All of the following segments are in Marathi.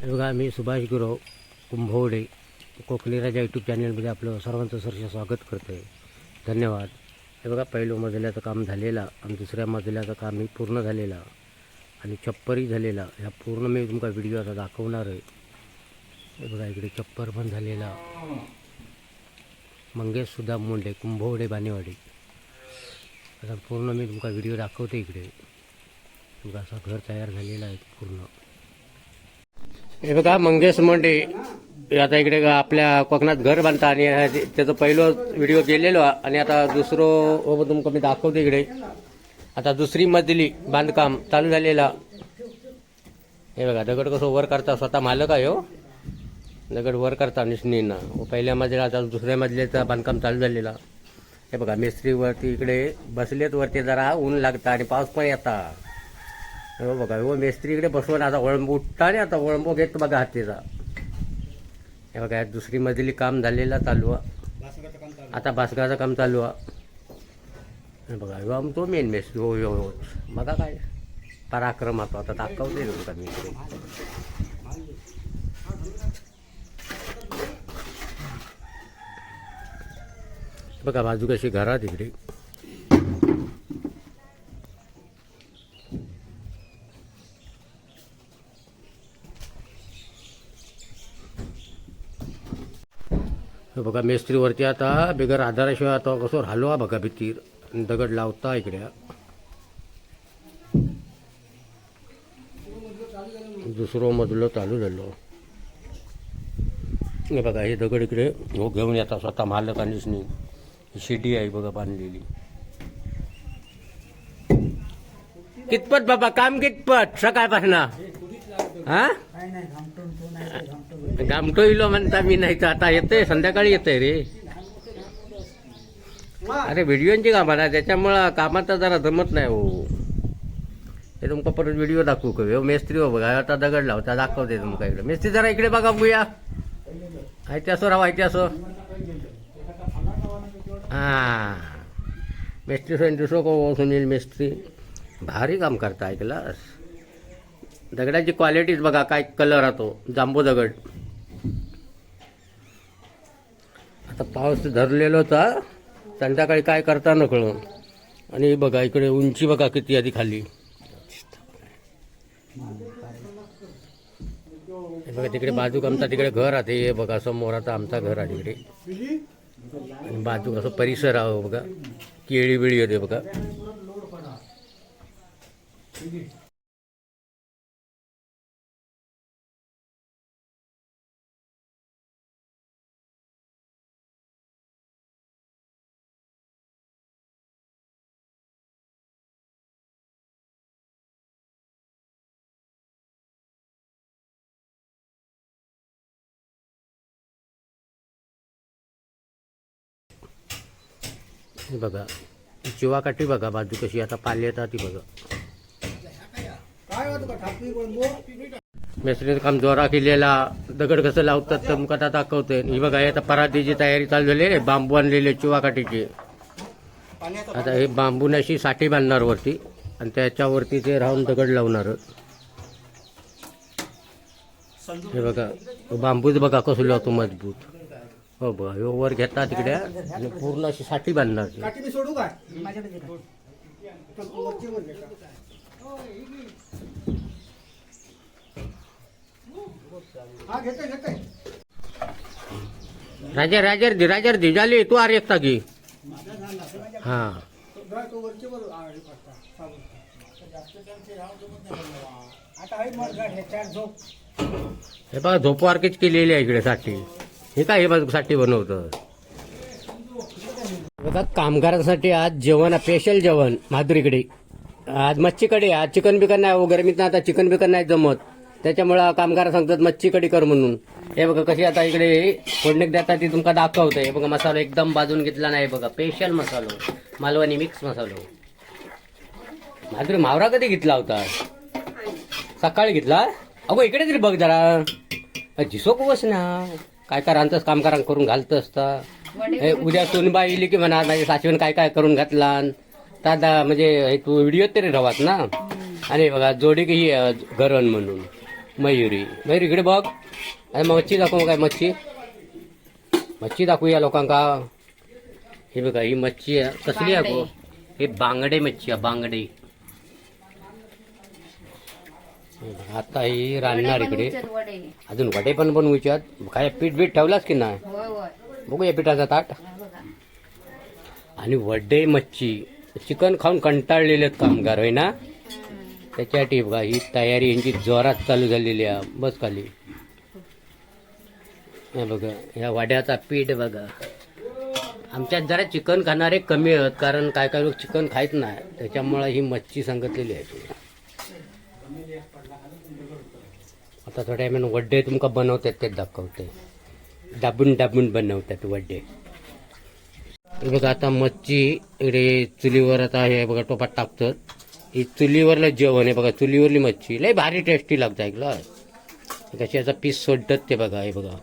हे बघा मी सुभाष गुरव कुंभवडे कोकणी राजा यूट्यूब चॅनलमध्ये आपलं सर्वांचं सरसे स्वागत करतो आहे धन्यवाद. हे बघा पहिल्या मजल्याचं काम झालेला आणि दुसऱ्या मजल्याचं कामही पूर्ण झालेला आणि छप्परही झालेला. ह्या पूर्ण मी तुमका व्हिडिओ आता दाखवणार आहे. हे बघा इकडे छप्पर पण झालेला. मंगेश सुद्धा मुंडे कुंभवडे बानेवाडी आता पूर्ण मी तुमका व्हिडिओ दाखवते इकडे. तुमका असा घर तयार झालेला आहे पूर्ण. हे बघा मंगेश मुंडे. हे आता इकडे आपल्या कोकणात घर बांधता आणि त्याचं पहिलं व्हिडिओ गेलेलो आणि आता दुसरं व तुमका मी दाखवते इकडे. आता दुसरी मजली बांधकाम चालू झालेला. हे बघा दगड कसं वर करता स्वतः मालक आहे हो. दगड वर करता निष्णीनं. हो, पहिल्या मजला आता दुसऱ्या मजल्याचं बांधकाम चालू झालेला. हे बघा मिस्त्रीवरती इकडे बसलेत वरती जरा ऊन लागतं आणि पाऊस पण येता. हो बघा हो मेस्त्री इकडे बसवून आता वळंब उठता आणि आता वळंबो घेत बघा हातीचा. हे बघा दुसरी मजली काम झालेला चालू आहे. आता बासगाचं काम चालू आहे. बघा हो तो मेन मेस्त्री हो हो हो. बघा काय पराक्रम आता आता दाखवते तुमचा मिस्त्री बघा बाजू कशी घरात इकडे. बघा मेस्त्रीवरती आता बिगर आधाराशिवाय आता कसं हलवा बघा भीतीर. दगड लावता इकडे. दुसरो मजलं चालू झालो. हे बघा हे दगड इकडे हो घेऊन येतात स्वतः मालकांनीच. नाही ही शिडी आहे बघा बांधलेली. कितपत बाबा काम कितपत? सकाळपासून? हा? घामटो इलो म्हणता मी नाही तर आता येतंय संध्याकाळी येतंय रे अरे व्हिडिओची कामं ना त्याच्यामुळं कामात जरा जमत नाही हो हे तुमका परत व्हिडिओ दाखवू का हो मेस्त्री हो बघा आता दगड लावता दाखवते तुमका इकडे मेस्त्री जरा इकडे बघा बघूया माहिती असो राव माहिती असो हां मेस्त्री सोन दुसरं को सुनील मेस्त्री भारी काम करता ऐकलास दगडाची क्वालिटीच बघा काय कलर राहतो जांबो दगड आता पाऊस धरलेला होता संध्याकाळी काय करता न कळून. आणि बघा इकडे उंची बघा किती आधी खाली. बघा तिकडे बाजूक आमचा तिकडे घर आहे. हे बघा समोर आता आमचा घर आहे तिकडे. आणि बाजूक असं परिसर आहे बघा. केळी बिळी होते बघा. हे बघा. चिवाकाठी बघा बाजू कशी आता पाले येतात ती बघा. मेसरीचं काम जोरा केलेला. दगड कसं लावतात तर मुखात आता दाखवते ही बघा आता परातीची तयारी चालू झाली आहे. बांबू आणलेले चिवाकाठीची आता हे बांबून अशी साठी बांधणार वरती. आणि त्याच्यावरती ते राहून दगड लावणार. हे बघा बांबूच बघा कसं लावतो मजबूत. हो बघा ह्यो वर घेता तिकडे आणि पूर्ण अशी साठी बांधणार ती. काठी मी सोडू काय? हा घेते घेते राजा राजर दे राजर दे झाली तू आर एकता घे हा. तो वरचे वर आ, करता, साबण. आता आहे मग गाठ, चार झोप. हे बघा झोपवारकीच केलेली आहे इकडे साठी. हे काय हे साठी बनवतं? बघा कामगारांसाठी आज जेवण स्पेशल जेवण माधुरीकडे. आज मच्छी कढी आज चिकन बिकन नाही हो गरमीत आता चिकन बिकन नाही जमत. त्याच्यामुळं कामगार सांगतात मच्छी कढी कर म्हणून. हे बघा कशी आता इकडे फोडणीक देतात ती तुमका दाखवतंय. हे बघा मसाला एकदम बाजून घेतला नाही बघा. स्पेशल मसालो. मालवणी मिक्स मसालो. माधुरी मावरा कधी घेतला होता? सकाळी घेतला? अगो इकडे तरी बघ जरा. झिसो बस ना. काय काय रांतच कामगारांक करून घालत असता. हे उद्या सोनबाई इली की म्हणा माझ्या सासवीन काय काय करून घातला दादा म्हणजे हे तू व्हिडिओ तरी रवात ना. आणि बघा जोडी की गरण म्हणून. मयुरी. मयुरी इकडे बघ. आणि मग मच्छी दाखवू काय मच्छी? मच्छी दाखवूया लोकांका. हे बघा ही मच्छी आहे. कसली आहे गो हे बांगडे मच्छी आहे बांगडे. आता ही रांधणार इकडे अजून वडे पण बनवूच्यात काय पीठ बीठ ठेवलास की नाही? होय होय. बघूया पिठाचा ताट. आणि वडे मच्छी. चिकन खाऊन कंटाळलेले आहेत कामगार होय ना? त्याच्यासाठी बघा ही तयारी यांची जोरात चालू झालेली आहे. बस खाली. बघा या वड्याचा पीठ बघा. आमच्यात जरा चिकन खाणारे कमी आहेत कारण काय काय लोक चिकन खायत नाही. त्याच्यामुळे ही मच्छी सांगितलेली आहे. आता थोड्या वेळाने वड्डे तुमका बनवतात ते दाखवते. दाबून दाबून बनवतात वड्डे. बघा आता मच्छी इकडे चुलीवर आता हे बघा टोपात टाकतात. ही चुलीवरलं जेवण आहे बघा चुलीवरली मच्छी. लय भारी टेस्टी लागतं ऐकलं? कशी याचा पीस सोडतात ते बघा हे बघा.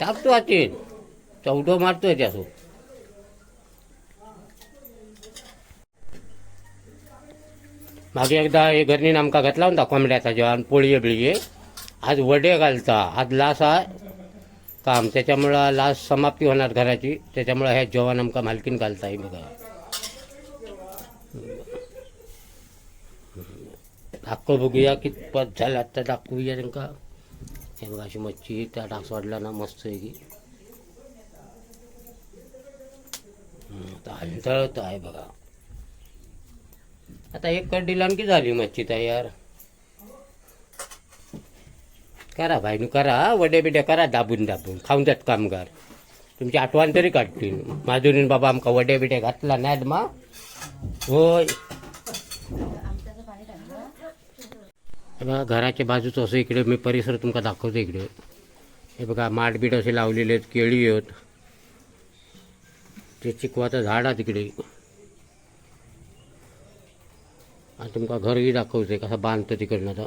टाकतो आतीन चौडो मारतोय त्यासोबत मागे एकदा हे घरनी आमकां घातला होता कोंबड्याचा जेवण पोळये बिळये आज वडे घालता. आज लास हा काम. त्याच्यामुळं लास समाप्ती होणार घराची. त्याच्यामुळं हे जेवण आमकां मालकीन घालता येईल बघा. दाखव बघूया कितपत झाला आता दाखवूया त्यांना हे बघा अशी मच्छी त्या टाक सोडला ना मस्त आहे की हम्म, आहे बघा. आता एक कट दिला की झाली मच्छी तयार? करा भाई नु करा. वडे बिडे करा दाबून दाबून. खाऊन द्यात कामगार. तुमची आठवण तरी काढतील. माधुरीन बाबा आमका वडे बिडे घातला नाहीत मा. होय. बघा घराच्या बाजूचं असं इकडे मी परिसर तुमका दाखवतो इकडे. हे बघा माठबीट असे लावलेले आहेत केळी आहेत. ते चिकवाचं झाड आहे तिकडे. आणि तुमका घरही दाखवते कसं बांधतं तिकडनं तर.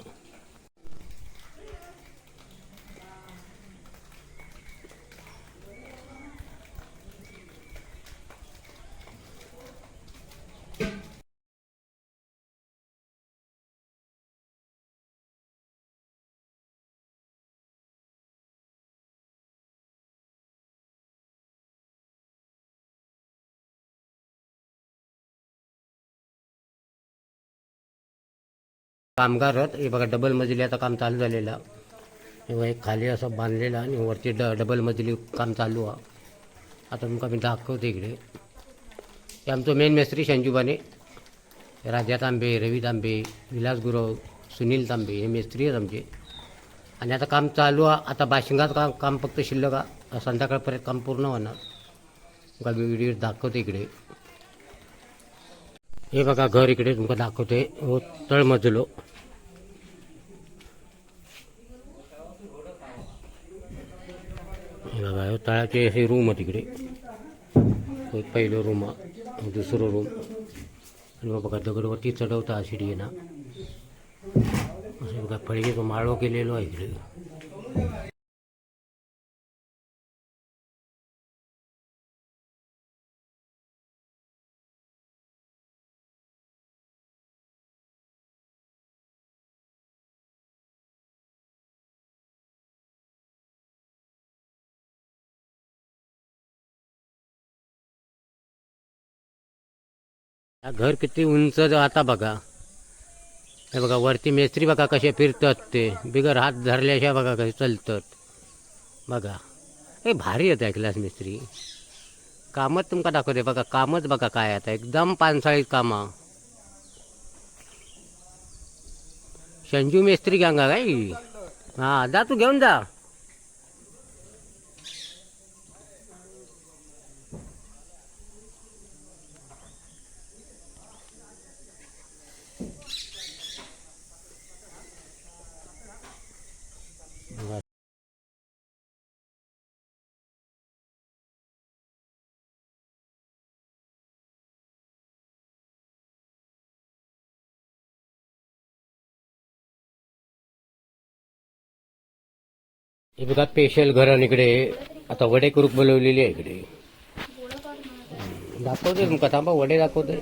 कामगार आहेत. हे बघा डबल मजलीचं काम चालू झालेलं. किंवा एक खाली असं बांधलेलं आणि वरती ड डबल मजली काम चालू आहे. आता तुमका मी दाखवते इकडे. हे आमचं मेन मेस्त्री संजूबाने राजा तांबे रवी तांबे विलास गुरव सुनील तांबे हे मेस्त्री आहेत आमचे. आणि आता काम चालू आहे. आता बाशिंगात काम काम फक्त शिल्लक आहे. संध्याकाळपर्यंत काम पूर्ण होणार. तुमका मी व्हिडिओ दाखवते इकडे. हे बघा घर इकडे तुमका दाखवते. हो तळमजलो बघा हे तळाचे असे रूम आहे तिकडे. एक पहिलं रूम आहे. दुसरं रूम आणि बघा दगडवरती चढवता अशी आहे ना असं बघा फळीचा माळो केलेलो आहे इकडे. घर किती उंच आता बघा. हे बघा वरती मेस्त्री बघा कसे फिरतात ते. बिगर हात धरल्याशिवाय बघा कसे चलतात. बघा. हे भारी येतं ऐकलास मिस्त्री. कामच तुमका दाखवते बघा कामच बघा काय आता. एकदम पानसाळीत कामा. संजू मेस्त्री गंगा काय? हा जा तू घेऊन जा. हे बघा स्पेशल घरान इकडे. आता वडे करूक बोलवलेली आहे इकडे. दाखवते तुमका थांबा वडे दाखवते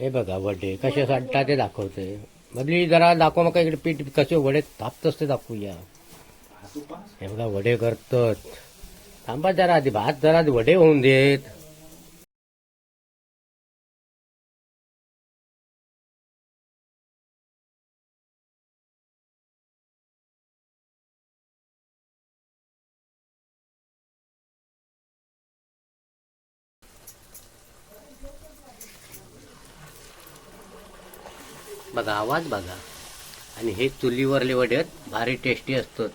हे बघा वडे कसे साठता ते दाखवते बदली जरा दाखव मका इकडे पीठ कसे वडे थापतच ते दाखवूया. हे बघा वडे करतात. थांबा जरा आधी भात जरा आधी वडे होऊन देत. बघा आवाज बघा. आणि हे चुलीवरले वडे भारी टेस्टी असतात.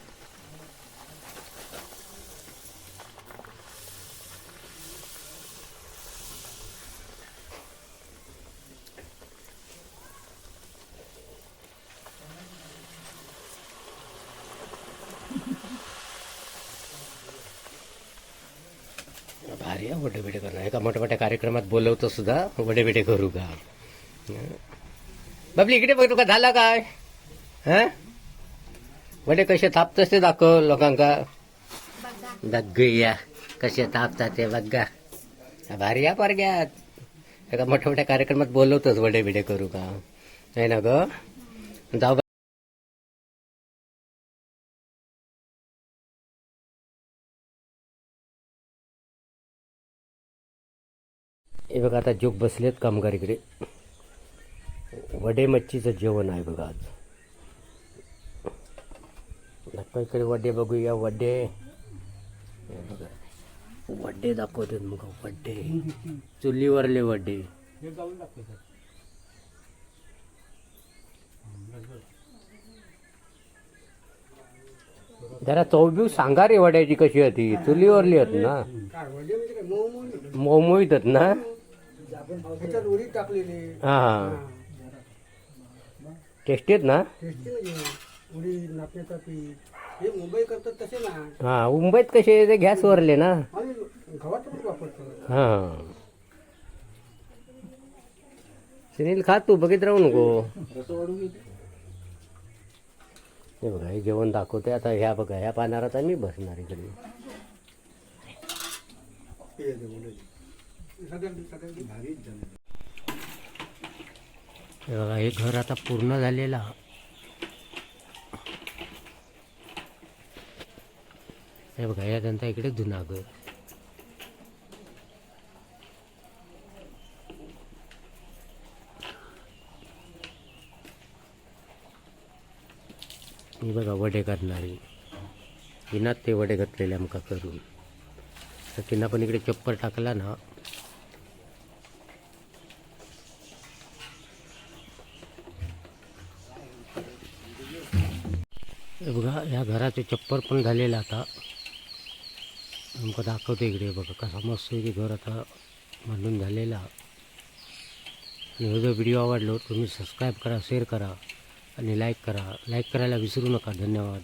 भारी आहे वडे करणं. एका मोठ्या मोठ्या कार्यक्रमात बोलवतो सुद्धा वडे करू का? बाबली इकडे बघ तुका झाला काय? हा? वडे कसे थापतस ते दाखव लोकांका. बघया कसे थापतात ते बघा भारी या पारग्यात. एका मोठ्या मोठ्या कार्यक्रमात बोलवतोच वडे बिडे करू का? नाही ना ग? जाऊ हे बघा आता जोग बसलेत कामगार इकडे. वडे मच्छीचं जेवण आहे बघा आज. दाखवा इकडे वडे बघूया वडे. हे बघा. वडे दाखवतात मग वडे. चुलीवरले वडे. जाऊन दाखवायचं जरा चौबीस सांगा रे वड्याची कशी होती. चुलीवरली होत ना. मोमोईत होत ना. हा. टेस्टी आहेत ना? टेस्टी म्हणजे उडीद नाचण्याचं पीठ हे मुंबई करतात तसे ना. हा मुंबईत कसे ते गॅसवरले ना? आणि गव्हाचं पण वापरतात हा. सुनील खा तू बघित राहू नको. हे बघा हे जेवण दाखवते आता ह्या बघा ह्या पानारात मी बसणार इकडे. भारीच झालं. हे बघा हे घर आता पूर्ण झालेलं. हे बघा या जनता इकडे जुनागर ही बघा वडे करणारी. हिनात ते वडे घातलेले आमका करून. तर तिनं पण इकडे चप्पल टाकला ना. हे बघा या घराचे चप्पर पण झालेलं आता. तुमका दाखवते इकडे बघा कसा मस्त आहे घर आता बांधून झालेला. आणि हा जो व्हिडिओ आवडलो तुम्ही सबस्क्राईब करा शेअर करा आणि लाईक करा. लाईक करायला विसरू नका धन्यवाद.